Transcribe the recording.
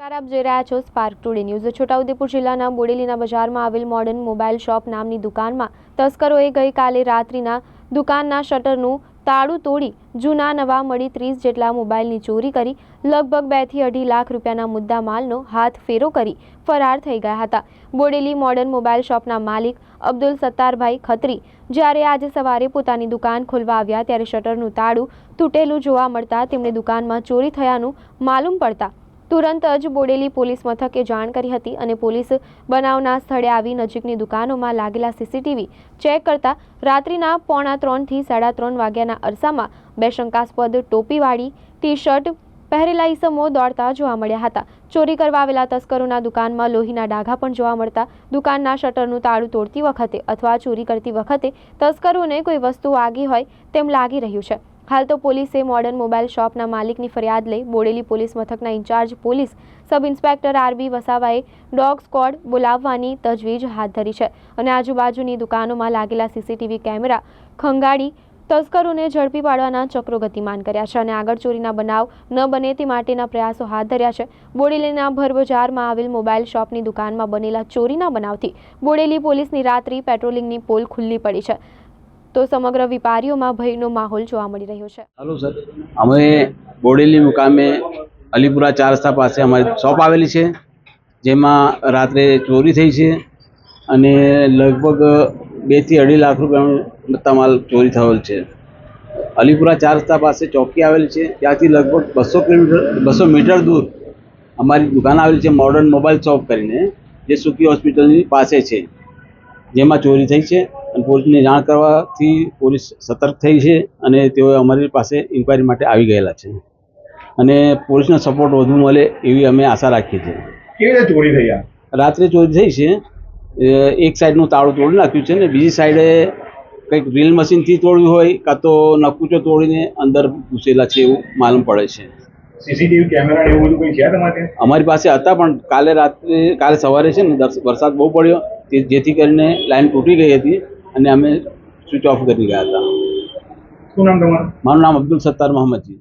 નમસ્કાર, આપ જોઈ રહ્યા છો સ્પાર્ક ટુડે ન્યૂઝ છોટાઉદેપુર જિલ્લાના બોડેલીના બજારમાં આવેલ મોડર્ન મોબાઈલ શોપ નામની દુકાનમાં તસ્કરોએ ગઈકાલે રાત્રિના દુકાનના શટરનું તાળું તોડી જૂના નવા મળી ત્રીસ જેટલા મોબાઈલની ચોરી કરી, લગભગ બેથી અઢી લાખ રૂપિયાના મુદ્દા માલનો હાથ ફેરો કરી ફરાર થઈ ગયા હતા. બોડેલી મોડર્ન મોબાઈલ શોપના માલિક અબ્દુલ સત્તારભાઈ ખત્રી જ્યારે આજે સવારે પોતાની દુકાન ખોલવા આવ્યા ત્યારે શટરનું તાળું તૂટેલું જોવા મળતા તેમણે દુકાનમાં ચોરી થયાનું માલુમ પડતા તુરંત જ બોડેલી પોલીસ મથકે જાણ કરી હતી અને પોલીસ બનાવના સ્થળે આવી નજીકની દુકાનોમાં લાગેલા સીસીટીવી ચેક કરતા રાત્રિના પોણા ત્રણથી સાડા ત્રણ વાગ્યાના અરસામાં બે શંકાસ્પદ ટોપીવાળી ટી શર્ટ પહેરેલા ઈસમો દોડતા જોવા મળ્યા હતા. ચોરી કરવા આવેલા તસ્કરોના દુકાનમાં લોહીના ડાઘા પણ જોવા મળતા દુકાનના શટરનું તાળું તોડતી વખતે અથવા ચોરી કરતી વખતે તસ્કરોને કોઈ વસ્તુ વાગી હોય તેમ લાગી રહ્યું છે. હાલ તો પોલીસે મોડર્ન મોબાઈલ શોપના માલિકની ફરિયાદ લઈ બોડેલી પોલીસ મથકના incharge police sub inspector R B dog squad બોલાવવાની તજવીજ હાથ ધરી છે અને આજુબાજુની દુકાનોમાં લાગેલા સીસીટીવી કેમેરા, ખંગાળી, તસ્કરોને ઝડપી પાડવાના ચક્રો ગતિમાન કર્યા છે અને આગળ ચોરીના બનાવ ન બને તે માટેના પ્રયાસો હાથ ધર્યા છે. બોડેલીના ભરબજારમાં આવેલ મોબાઈલ શોપની દુકાનમાં બનેલા ચોરીના બનાવથી બોડેલી પોલીસની રાત્રિ પેટ્રોલિંગની પોલ ખુલ્લી પડી છે. તો સમગ્ર વેપારીઓમાં ભયનો માહોલ જોવા મળી રહ્યો છે. Hello sir. અમે બોડેલી મુકામે અલીપુરા ચાર રસ્તા પાસે અમારી શોપ આવેલી છે, જેમાં રાત્રે ચોરી થઈ છે અને લગભગ બેથી અઢી લાખ રૂપિયાનો તમાલ ચોરી થયેલ છે. અલીપુરા ચાર રસ્તા પાસે ચોકી આવેલી છે, ત્યાંથી લગભગ બસો કિલોમીટર, બસો મીટર દૂર અમારી દુકાન આવેલી છે મોડર્ન મોબાઈલ શોપ કરીને, જે સુકી હોસ્પિટલની પાસે છે, જેમાં ચોરી થઈ છે. અને પોલીસને જાણ કરવાથી પોલીસ સતર્ક થઈ છે અને તેઓ અમારી પાસે ઇન્કવાયરી માટે આવી ગયેલા છે. અને પોલીસનો સપોર્ટ વધુ મળે એવી અમે આશા રાખીએ છીએ. કેવી રીતે ચોરી થઈ રાત્રે ચોરી થઈ છે. એક સાઈડનું તાળું તોડી નાખ્યું છે ને બીજી સાઈડે કંઈક ડ્રીલ મશીનથી તોડ્યું હોય કાં તો નકુચો તોડીને અંદર ઘૂસેલા છે એવું માલુમ પડે છે. સીસીટીવી કેમેરા એવું બધું કોઈ છે તમારે અમારી પાસે હતા પણ કાલે રાત્રે કાલે સવારે છે ને વરસાદ બહુ પડ્યો. જેથી કરીને લાઈન તૂટી ગઈ હતી. અને અમે સ્વિચ ઓફ કરી ગયા હતા. શું નામ તમારું? મારું નામ અબ્દુલ સત્તાર મોહમ્મદજી